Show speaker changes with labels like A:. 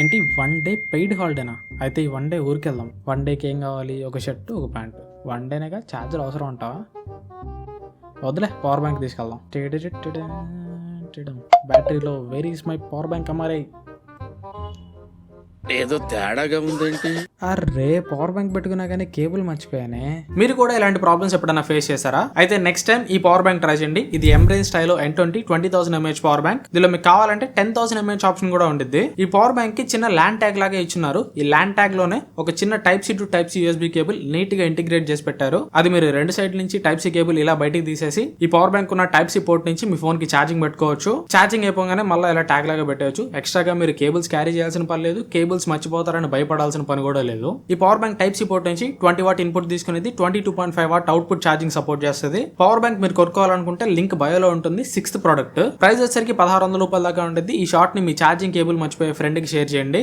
A: ఏంటి one day paid హాలిడేనా అయితే ఈ వన్ డే ఊరికి వెళ్దాం వన్ డేకి ఏం కావాలి? ఒక షర్టు ఒక ప్యాంట్ వన్ డేనేగా ఛార్జర్ అవసరం అంటావా? వద్దులే పవర్ బ్యాంక్ తీసుకెళ్దాం. బ్యాటరీలో very is my power bank అమ్మారై
B: ఏదో తేడాగా ఉందంటే?
A: అరే పవర్ బ్యాంక్ పెట్టుకున్నా కానీ కేబుల్ మర్చిపోయానే. మీరు కూడా ఇలాంటి ప్రాబ్లమ్స్ ఎప్పుడైనా ఫేస్ చేశారా? అయితే నెక్స్ట్ టైం ఈ పవర్ బ్యాంక్ ట్రై చేయండి. ఇది Ambrane style N twenty twenty thousand mAh power bank దీనిలో మీకు కావాలంటే టెన్ థౌసండ్ ఎంహెచ్ ఆప్షన్ కూడా ఉంటుంది ఈ పవర్ బ్యాంక్కి చిన్న ల్యాండ్ ట్యాగ్ లాగా ఇచ్చున్నారు. ఈ ల్యాండ్ ట్యాగ్లోనే ఒక చిన్న type C to type C USB cable నీట్గా ఇంటిగ్రేట్ చేసి పెట్టారు. అది మీరు రెండు సైడ్ నుంచి టైప్ సి కేబుల్ ఇలా బయటికి తీసేసి ఈ పవర్ బ్యాంక్ ఉన్న టైప్ సి పోర్ట్ నుంచి మీ ఫోన్కి ఛార్జింగ్ పెట్టుకోవచ్చు. ఛార్జింగ్ అయిపోగానే మళ్ళీ ఇలా ట్యాగ్ లాగా పెట్టవచ్చు. ఎక్స్ట్రాగా మీరు కేబుల్స్ క్యారీ చేయాల్సిన పర్లేదు కేబుల్ కేబుల్స్ మర్చిపోతారని భయపడాల్సిన పని కూడా లేదు. ఈ power bank type C port నుంచి ట్వంటీ వాట్ ఇన్పుట్ తీసుకునేది twenty two point five watt output charging support చేస్తుంది. పవర్ బ్యాంక్ మీరు కొనుక్కోవాలనుకుంటే లింక్ బయోలో ఉంటుంది సిక్స్త్ ప్రోడక్ట్ ప్రైస్ వచ్చేసరికి పదహారు వందల రూపాయల దాకా ఉంటుంది ఈ షార్ట్ని మీ ఛార్జింగ్ కేబుల్ మర్చిపోయే ఫ్రెండ్కి షేర్ చేయండి.